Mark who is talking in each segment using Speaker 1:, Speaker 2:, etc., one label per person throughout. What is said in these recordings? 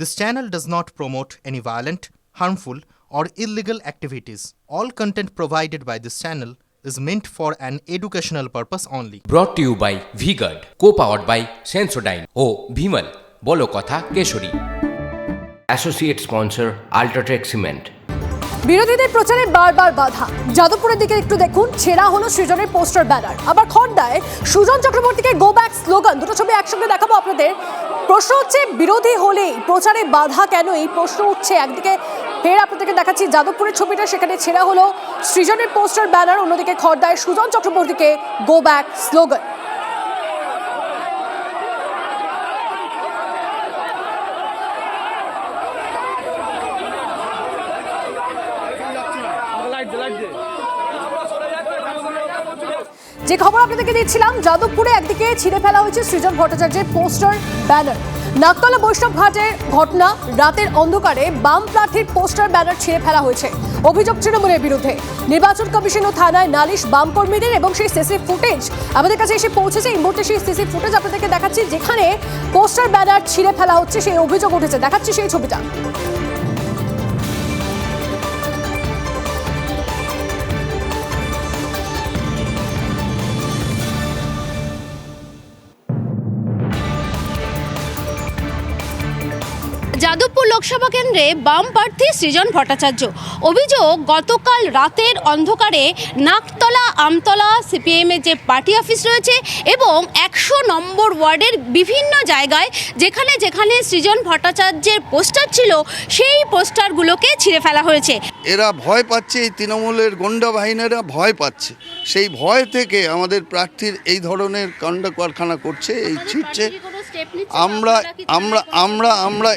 Speaker 1: This channel does not promote any violent, harmful, or illegal activities. All content provided by this channel is meant for an educational purpose only.
Speaker 2: To you by V Guard co powered by Sensodyne ও ভিমল বলো কথা কেশরী associate sponsor UltraTech cement
Speaker 3: বিরোধীদের প্রচারে বারবার বাধা। যাদবপুরের দিকে একটু দেখুন ছেঁড়া হলো সৃজনের পোস্টার ব্যানার। আবার খড়দায় সুজন চক্রবর্তীকে গো ব্যাক স্লোগান দুটো ছবি একসঙ্গে দেখাবো আপনাদের। প্রশ্ন হচ্ছে, বিরোধী হলেই প্রচারে বাধা কেন? এই প্রশ্ন উঠছে। একদিকে ফের আপনাদেরকে দেখাচ্ছি, যাদবপুরের ছবিটা, সেখানে ছেঁড়া হলো সৃজনের পোস্টার, ব্যানার, অন্যদিকে খর্দায় সুজন চক্রবর্তীকে গো ব্যাক স্লোগান যে খবর আপনাদেরকে দিচ্ছিলাম, যাদবপুরে একদিকে ছিঁড়ে ফেলা হয়েছে সৃজন ভট্টাচার্যের পোস্টার ব্যানার। নাকতলা বৈষ্ণব ঘাটের ঘটনা রাতের অন্ধকারে বাম প্রার্থীর পোস্টার ব্যানার ছিঁড়ে ফেলা হয়েছে। অভিযোগ তৃণমূলের বিরুদ্ধে। নির্বাচন কমিশন ও থানায় নালিশ বাম কর্মীদের এবং সেই সিসি ফুটেজ। আমাদের কাছে এসে পৌঁছেছে, এই মুহূর্তে সেই সিসি ফুটেজ আপনাদেরকে দেখাচ্ছি, যেখানে পোস্টার ব্যানার ছিঁড়ে ফেলা হচ্ছে, সেই অভিযোগ উঠেছে। দেখাচ্ছি সেই ছবিটা।
Speaker 4: যাদবপুর লোকসভা কেন্দ্রে বাম প্রার্থী সৃজন ভট্টাচার্য। অভিযোগ, গতকাল রাতের অন্ধকারে নাকতলা, আমতলা সিপিএমের যে পার্টি অফিস রয়েছে এবং একশো নম্বর ওয়ার্ডের বিভিন্ন জায়গায় যেখানে যেখানে সৃজন ভট্টাচার্যের পোস্টার ছিল, সেই পোস্টারগুলোকে ছিঁড়ে ফেলা হয়েছে।
Speaker 5: এরা ভয় পাচ্ছে, এই তৃণমূলের গন্ডা বাহিনীরা ভয় পাচ্ছে। সেই ভয় থেকে আমাদের প্রার্থীর এই ধরনের কাণ্ড কারখানা করছে, এই ছিটছে। আমরা আমরা আমরা আমরা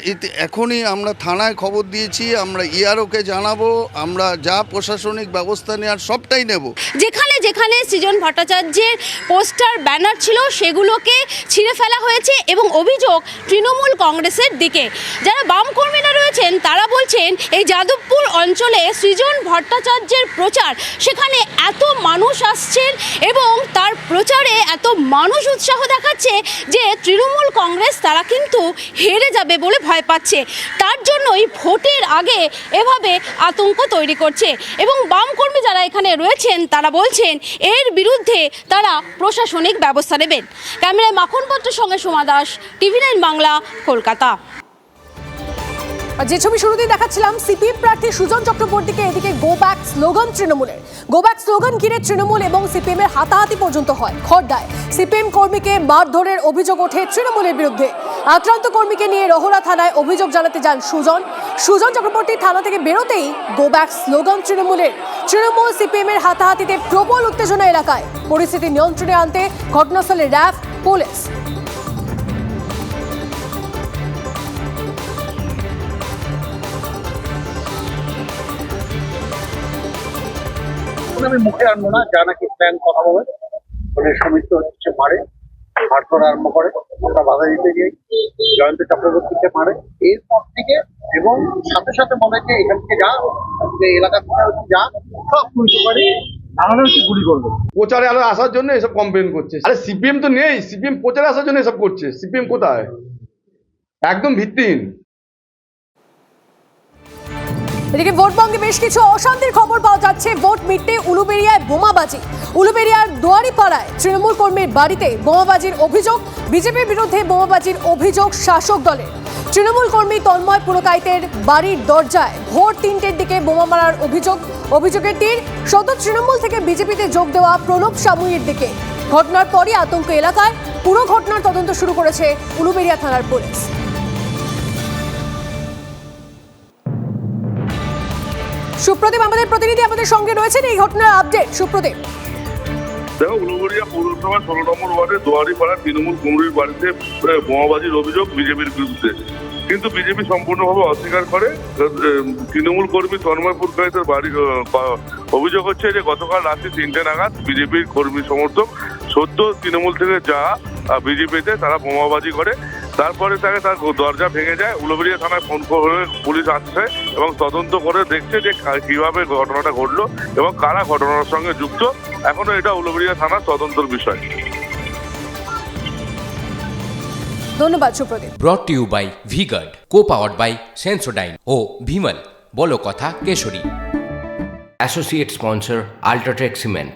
Speaker 5: এখনই আমরা থানায় খবর দিয়েছি আমরা ইয়ারোকে জানাব আমরা যা প্রশাসনিক ব্যবস্থা নেওয়ার সবটাই নেব।
Speaker 4: যেখানে যেখানে সৃজন ভট্টাচার্যের পোস্টার ব্যানার ছিল সেগুলোকে ছিঁড়ে ফেলা হয়েছে এবং অভিযোগ তৃণমূল কংগ্রেসের দিকে। যারা বাম কর্মীরা রয়েছেন তারা বলছেন, এই যাদবপুর অঞ্চলে সৃজন ভট্টাচার্যের প্রচার, সেখানে এত মানুষ আসছেন এবং তার প্রচারে এত মানুষ উৎসাহ দেখাচ্ছে যে তৃণমূল কংগ্রেস, তারা কিন্তু হেরে যাবে বলে ভয় পাচ্ছে। তার জন্যই ভোটের আগে এভাবে আতঙ্ক তৈরি করছে এবং বাম কর্মী যারা এখানে রয়েছেন, তারা বলছেন, এর বিরুদ্ধে তারা প্রশাসনিক ব্যবস্থা নেবেন। ক্যামেরায় মাখন পত্রের সঙ্গে সোমা দাস, টিভি নাইন বাংলা, কলকাতা।
Speaker 3: যে ছবি শুরুতেই দেখাচ্ছিলাম সিপিএম প্রার্থী সুজন চক্রবর্তীকে এদিকে গো ব্যাক স্লোগান তৃণমূলের। গো ব্যাক স্লোগান ঘিরে তৃণমূল এবং সিপিএম এর হাতাহাতি পর্যন্ত হয় খড়দায়। সিপিএম কর্মীকে মারধরের অভিযোগ ওঠে তৃণমূলের বিরুদ্ধে। আক্রান্ত কর্মীকে নিয়ে রহরা থানায় অভিযোগ জানাতে যান সুজন। সুজন চক্রবর্তী থানা থেকে বেরোতেই গো ব্যাক স্লোগান তৃণমূলের। তৃণমূল সিপিএম এর হাতাহাতিতে প্রবল উত্তেজনা এলাকায়। পরিস্থিতি নিয়ন্ত্রণে আনতে ঘটনাস্থলে র্যাব, পুলিশ।
Speaker 6: এখন আমি মুখে আনব না, যা নাকি প্ল্যান কথা বলে। মানে সমিতি হচ্ছে মারে মারধর আরম্ভ করে, আমরা বাধা দিতে যাই জয়ন্ত চক্রবর্তীকে মারে এরপর থেকে এবং সাথে সাথে মনে হচ্ছে এখান থেকে যা, যে এলাকা থেকে যা, সব তুলতে পারি। তাহলে হচ্ছে গুলি করব।
Speaker 7: প্রচারে আলো আসার জন্য এসব কমপ্লেন করছে। আরে সিপিএম তো নেই সিপিএম প্রচারে আসার জন্য এসব করছে। সিপিএম কোথায়? একদম ভিত্তিহীন।
Speaker 3: এদিকে ভোটবঙ্গে বেশ কিছু অশান্তির খবর পাওয়া যাচ্ছে। ভোট মিটতে উলুবেরিয়ায় বোমাবাজি। উলুবেরিয়ার দোয়ারিপাড়ায় তৃণমূল কর্মীর বাড়িতে বোমাবাজির অভিযোগ। বিজেপির বিরুদ্ধে বোমাবাজির অভিযোগ শাসক দলের। তৃণমূল কর্মী তন্ময় পুরকাইতের বাড়ির দরজায় ভোর তিনটের দিকে বোমা মারার অভিযোগ। অভিযোগের তীর সদ্য তৃণমূল থেকে বিজেপিতে যোগ দেওয়া প্রণব সামুইয়ের দিকে। ঘটনার পরই আতঙ্ক এলাকায়। পুরো ঘটনার তদন্ত শুরু করেছে উলুবেরিয়া থানার পুলিশ। সুপ্রদীপ, আমাদের প্রতিনিধি আমাদের সঙ্গে রয়েছেন এই ঘটনার আপডেট সুপ্রদীপ।
Speaker 8: দেখো, উলুবেড়িয়া পৌরসভা ষোলো নম্বর ওয়ার্ডে দুয়ারিপাড়া তৃণমূল কুমড়ির বাড়িতে বোমাবাজির অভিযোগ বিজেপির বিরুদ্ধে। কিন্তু বিজেপি সম্পূর্ণভাবে অস্বীকার করে তৃণমূল কর্মী তন্ময় পুরকাইতের বাড়ি অভিযোগ হচ্ছে যে গতকাল রাত্রি তিনটে নাগাদ বিজেপির কর্মী সমর্থক সদ্য তৃণমূল থেকে যা বিজেপিতে তারা বোমাবাজি করে। তারপরে তাকে তার দরজা ভেঙে যায়। উলুবেড়িয়া থানায় ফোন করে পুলিশ আসছে এবং তদন্ত করে দেখছে যে কীভাবে ঘটনাটা ঘটলো এবং কারা ঘটনার সঙ্গে যুক্ত। এখনও এটা উলুবেড়িয়া থানার তদন্তর বিষয়।
Speaker 3: ধন্যবাদ Supradip.
Speaker 2: Brought to you by V Guard co powered by Sensodyne ও ভিমল বলো কথা Keshari. Associate sponsor UltraTech cement